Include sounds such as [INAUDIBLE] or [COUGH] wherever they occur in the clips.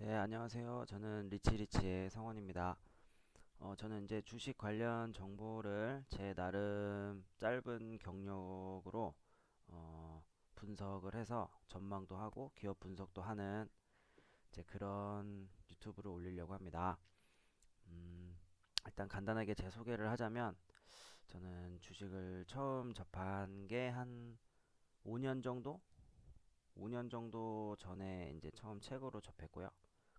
네, 안녕하세요. 저는 리치리치의 성원입니다. 어, 저는 이제 주식 관련 정보를 제 나름 짧은 경력으로 어, 분석을 해서 전망도 하고 기업 분석도 하는 이제 그런 유튜브를 올리려고 합니다. 음, 일단 간단하게 제 소개를 하자면 저는 주식을 처음 접한 게 한 5년 정도? 5년 정도 전에 이제 처음 책으로 접했고요.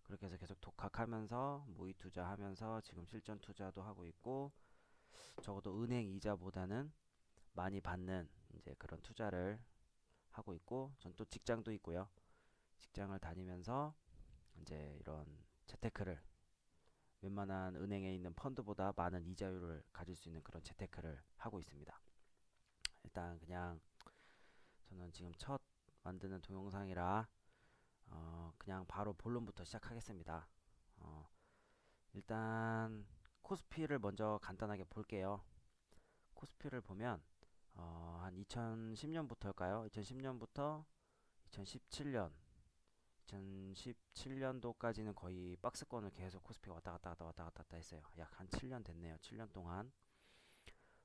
그렇게 해서 계속 독학하면서 모의 투자하면서 지금 실전 투자도 하고 있고 적어도 은행 이자보다는 많이 받는 이제 그런 투자를 하고 있고 전 또 직장도 있고요. 직장을 다니면서 이제 이런 재테크를 웬만한 은행에 있는 펀드보다 많은 이자율을 가질 수 있는 그런 재테크를 하고 있습니다. 일단 그냥 저는 지금 첫 만드는 동영상이라 어, 그냥 바로 본론부터 시작하겠습니다. 어, 일단 코스피를 먼저 간단하게 볼게요. 코스피를 보면 어, 한 2010년부터일까요? 2010년부터 2017년, 2017년도까지는 거의 박스권을 계속 코스피가 왔다 갔다 왔다 갔다 갔다 했어요. 약 한 7년 됐네요. 7년 동안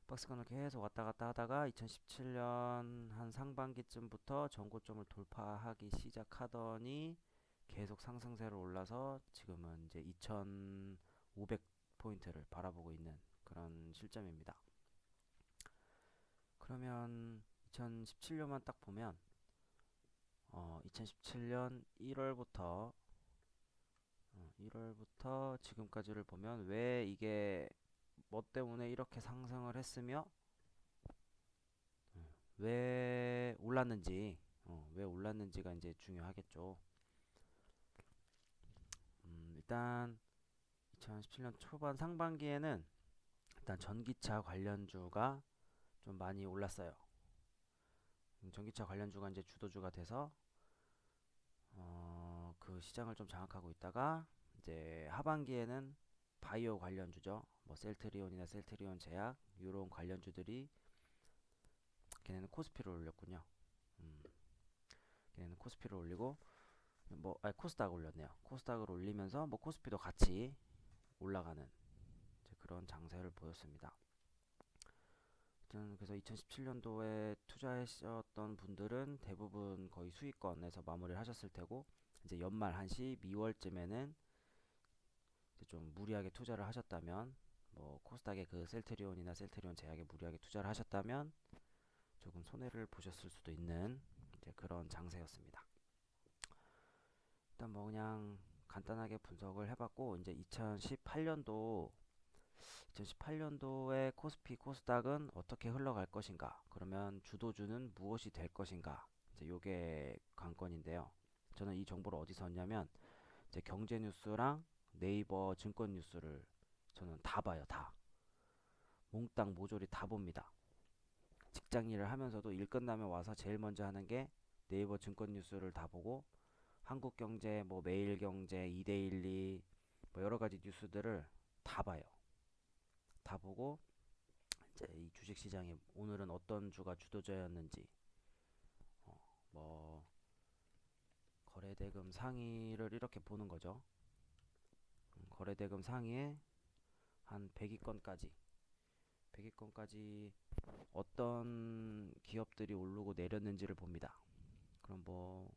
박스권을 계속 왔다 갔다 하다가 2017년 한 상반기쯤부터 전고점을 돌파하기 시작하더니 계속 상승세로 올라서 지금은 이제 2500포인트를 바라보고 있는 그런 실점입니다. 그러면 2017년만 딱 보면 어, 2017년 1월부터 어, 1월부터 지금까지를 보면 왜 이게 뭐 때문에 이렇게 상승을 했으며 왜 올랐는지 어, 왜 올랐는지가 이제 중요하겠죠. 음, 일단 2017년 초반 상반기에는 일단 전기차 관련주가 좀 많이 올랐어요. 음, 전기차 관련주가 이제 주도주가 돼서 어, 그 시장을 좀 장악하고 있다가 이제 하반기에는 바이오 관련주죠. 뭐 셀트리온이나 셀트리온 제약 이런 관련주들이 걔네는 코스피를 올렸군요. 음, 걔네는 코스피를 올리고 뭐 아니 코스닥 올렸네요. 코스닥을 올리면서 뭐 코스피도 같이 올라가는 그런 장세를 보였습니다. 그래서 2017년도에 투자하셨던 분들은 대부분 거의 수익권에서 마무리를 하셨을 테고 이제 연말 한 12월쯤에는 이제 좀 무리하게 투자를 하셨다면 뭐 코스닥의 그 셀트리온이나 셀트리온 제약에 무리하게 투자를 하셨다면 조금 손해를 보셨을 수도 있는 이제 그런 장세였습니다. 일단 뭐 그냥 간단하게 분석을 해봤고 이제 2018년도 2018년도에 코스피 코스닥은 어떻게 흘러갈 것인가? 그러면 주도주는 무엇이 될 것인가? 이제 요게 관건인데요. 저는 이 정보를 어디서 얻냐면 이제 경제 뉴스랑 네이버 증권 뉴스를 저는 다 봐요, 다. 몽땅 모조리 다 봅니다. 직장 일을 하면서도 일 끝나면 와서 제일 먼저 하는 게 네이버 증권 뉴스를 다 보고 한국 경제, 뭐 매일 경제, 이데일리 뭐 여러 가지 뉴스들을 다 봐요. 다 보고 이제 이 주식 시장에 오늘은 어떤 주가 주도주였는지 어, 뭐 거래 대금 상위를 이렇게 보는 거죠. 음, 거래대금 상위에 한 100위권까지 100위권까지 어떤 기업들이 오르고 내렸는지를 봅니다. 그럼 뭐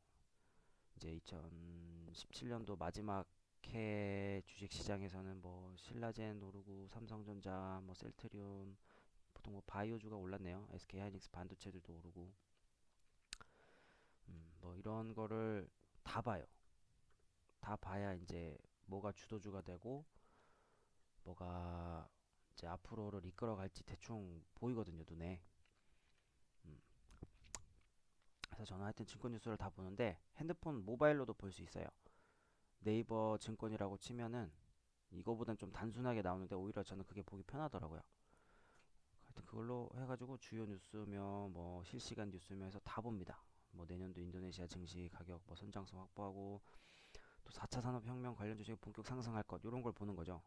이제 2017년도 마지막 해 주식 시장에서는 뭐 신라젠 오르고 삼성전자, 뭐 셀트리온 보통 뭐 바이오주가 올랐네요. SK 하이닉스 반도체들도 오르고 음, 뭐 이런 거를 다 봐요. 다 봐야 이제 뭐가 주도주가 되고 뭐가 이제 앞으로를 이끌어 갈지 대충 보이거든요, 눈에. 음. 그래서 저는 하여튼 증권 뉴스를 다 보는데 핸드폰 모바일로도 볼 수 있어요. 네이버 증권이라고 치면은 이거보단 좀 단순하게 나오는데 오히려 저는 그게 보기 편하더라고요. 하여튼 그걸로 해가지고 주요 뉴스며 뭐 실시간 뉴스며 해서 다 봅니다. 뭐 내년도 인도네시아 증시 가격 뭐 선장성 확보하고 또 4차 산업혁명 관련 주식이 본격 상승할 것 이런 걸 보는 거죠.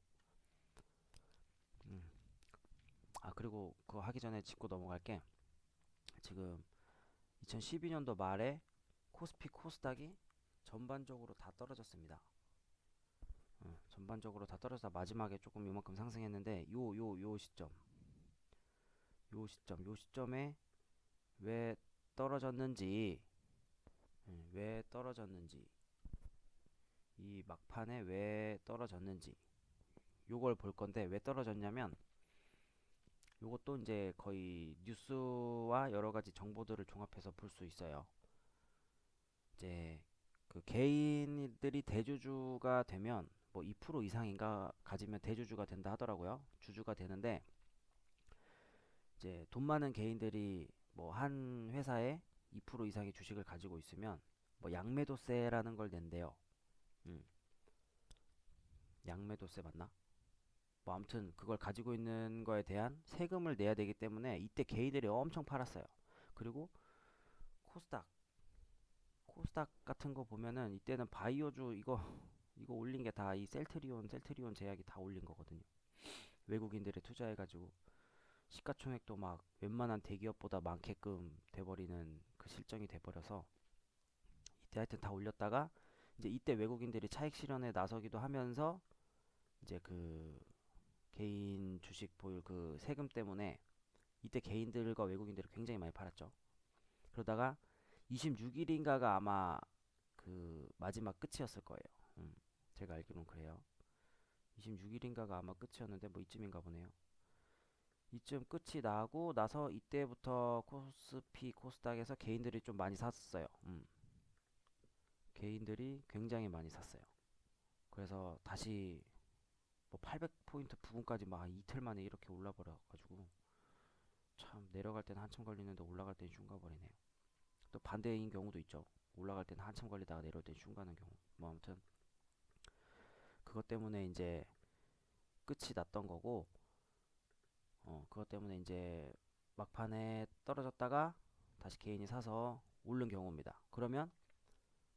음. 아 그리고 그거 하기 전에 짚고 넘어갈게. 지금 2012년도 말에 코스피 코스닥이 전반적으로 다 떨어졌습니다. 어, 전반적으로 다 떨어져서 마지막에 조금 이만큼 상승했는데 요 요 요 시점 요 시점 요 시점에 왜 떨어졌는지 예, 왜 떨어졌는지 이 막판에 왜 떨어졌는지 요걸 볼 건데 왜 떨어졌냐면 요것도 이제 거의 뉴스와 여러 가지 정보들을 종합해서 볼 수 있어요. 이제 그 개인들이 대주주가 되면 뭐 2% 이상인가 가지면 대주주가 된다 하더라고요. 주주가 되는데 이제 돈 많은 개인들이 뭐 한 회사에 2% 이상의 주식을 가지고 있으면 뭐 양매도세라는 걸 낸대요. 음, 양매도세 맞나? 뭐 아무튼 그걸 가지고 있는 거에 대한 세금을 내야 되기 때문에 이때 개인들이 엄청 팔았어요. 그리고 코스닥, 코스닥 같은 거 보면은 이때는 바이오주 이거 이거 올린 게 다 이 셀트리온, 셀트리온 제약이 다 올린 거거든요. 외국인들이 투자해 가지고 시가총액도 막 웬만한 대기업보다 많게끔 돼버리는 그 실정이 돼버려서 이때 하여튼 다 올렸다가 이제 이때 외국인들이 차익 실현에 나서기도 하면서 이제 그 개인 주식 보유 그 세금 때문에 이때 개인들과 외국인들이 굉장히 많이 팔았죠. 그러다가 26일인가가 아마 그 마지막 끝이었을 거예요. 음, 제가 알기로는 그래요. 26일인가가 아마 끝이었는데 뭐 이쯤인가 보네요. 이쯤 끝이 나고 나서 이때부터 코스피, 코스닥에서 개인들이 좀 많이 샀어요. 음, 개인들이 굉장히 많이 샀어요. 그래서 다시 뭐 800포인트 부근까지 막 이틀 만에 이렇게 올라 버려가지고 참 내려갈 때는 한참 걸리는데 올라갈 때는 슝 가버리네요. 또 반대인 경우도 있죠. 올라갈 때는 한참 걸리다가 내려올 때는 슝 가는 경우. 뭐 아무튼 그것 때문에 이제 끝이 났던 거고 어 그것 때문에 이제 막판에 떨어졌다가 다시 개인이 사서 오른 경우입니다. 그러면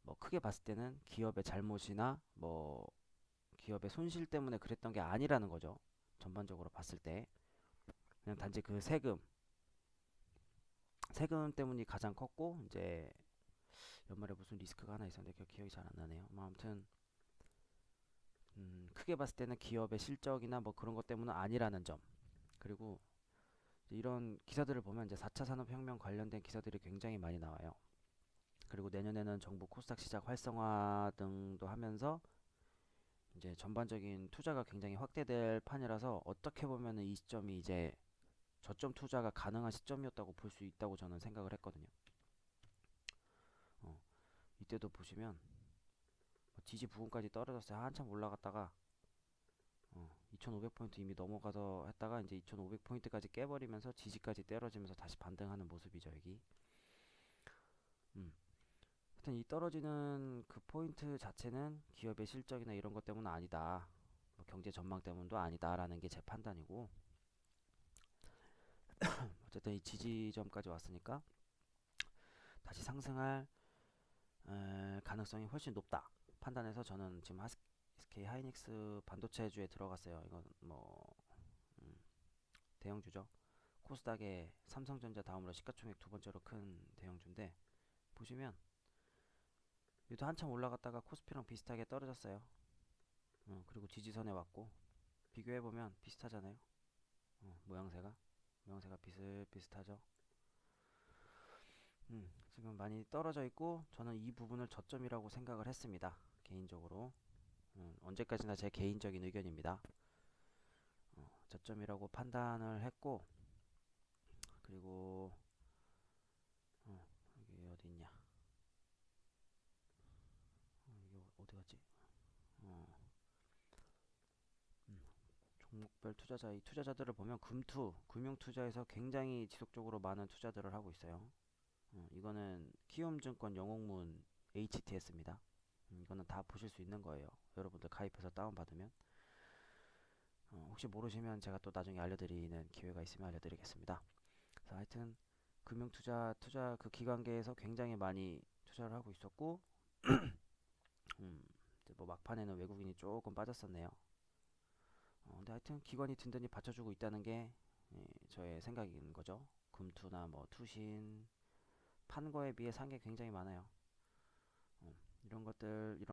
뭐 크게 봤을 때는 기업의 잘못이나 뭐 기업의 손실 때문에 그랬던 게 아니라는 거죠. 전반적으로 봤을 때 그냥 단지 그 세금 세금 때문이 가장 컸고 이제 연말에 무슨 리스크가 하나 있었는데 그 기억이 잘 안 나네요. 뭐 아무튼 음, 크게 봤을 때는 기업의 실적이나 뭐 그런 것 때문은 아니라는 점. 그리고 이런 기사들을 보면 이제 4차 산업혁명 관련된 기사들이 굉장히 많이 나와요. 그리고 내년에는 정부 코스닥 시장 활성화 등도 하면서 이제 전반적인 투자가 굉장히 확대될 판이라서 어떻게 보면은 이 시점이 이제 저점 투자가 가능한 시점이었다고 볼 수 있다고 저는 생각을 했거든요. 어, 이때도 보시면 뭐 지지 부근까지 떨어졌어요. 한참 올라갔다가 어, 2500포인트 이미 넘어가서 했다가 이제 2500포인트까지 깨버리면서 지지까지 떨어지면서 다시 반등하는 모습이죠, 여기. 음. 하여튼 이 떨어지는 그 포인트 자체는 기업의 실적이나 이런 것 때문은 아니다. 뭐 경제 전망 때문도 아니다라는 게 제 판단이고. [COUGHS] 어쨌든 이 지지점까지 왔으니까 다시 상승할 에, 가능성이 훨씬 높다. 판단해서 저는 지금 하스, SK 하이닉스 반도체주에 들어갔어요. 이건 뭐 음, 대형주죠. 코스닥에 삼성전자 다음으로 시가총액 두 번째로 큰 대형주인데 보시면 얘도 한참 올라갔다가 코스피랑 비슷하게 떨어졌어요. 어, 그리고 지지선에 왔고 비교해보면 비슷하잖아요. 어, 모양새가 모양새가 비슷비슷하죠. 음, 지금 많이 떨어져 있고 저는 이 부분을 저점이라고 생각을 했습니다. 개인적으로 음, 언제까지나 제 개인적인 의견입니다. 어, 저점이라고 판단을 했고 그리고 어, 여기 어디 있냐? 어, 이게 어디 갔지? 어, 음, 종목별 투자자 이 투자자들을 보면 금투 금융 투자에서 굉장히 지속적으로 많은 투자들을 하고 있어요. 어, 이거는 키움증권 영웅문 HTS입니다. 음, 이거는 다 보실 수 있는 거예요. 여러분들 가입해서 다운받으면. 어, 혹시 모르시면 제가 또 나중에 알려드리는 기회가 있으면 알려드리겠습니다. 그래서 하여튼 금융투자 투자 그 기관계에서 굉장히 많이 투자를 하고 있었고, [CLEARS THROAT] 음, 뭐 막판에는 외국인이 조금 빠졌었네요. 어, 근데 하여튼 기관이 든든히 받쳐주고 있다는 게 예, 저의 생각인 거죠. 금투나 뭐 투신 판 거에 비해 산 게 굉장히 많아요. 어, 이런 것들 이런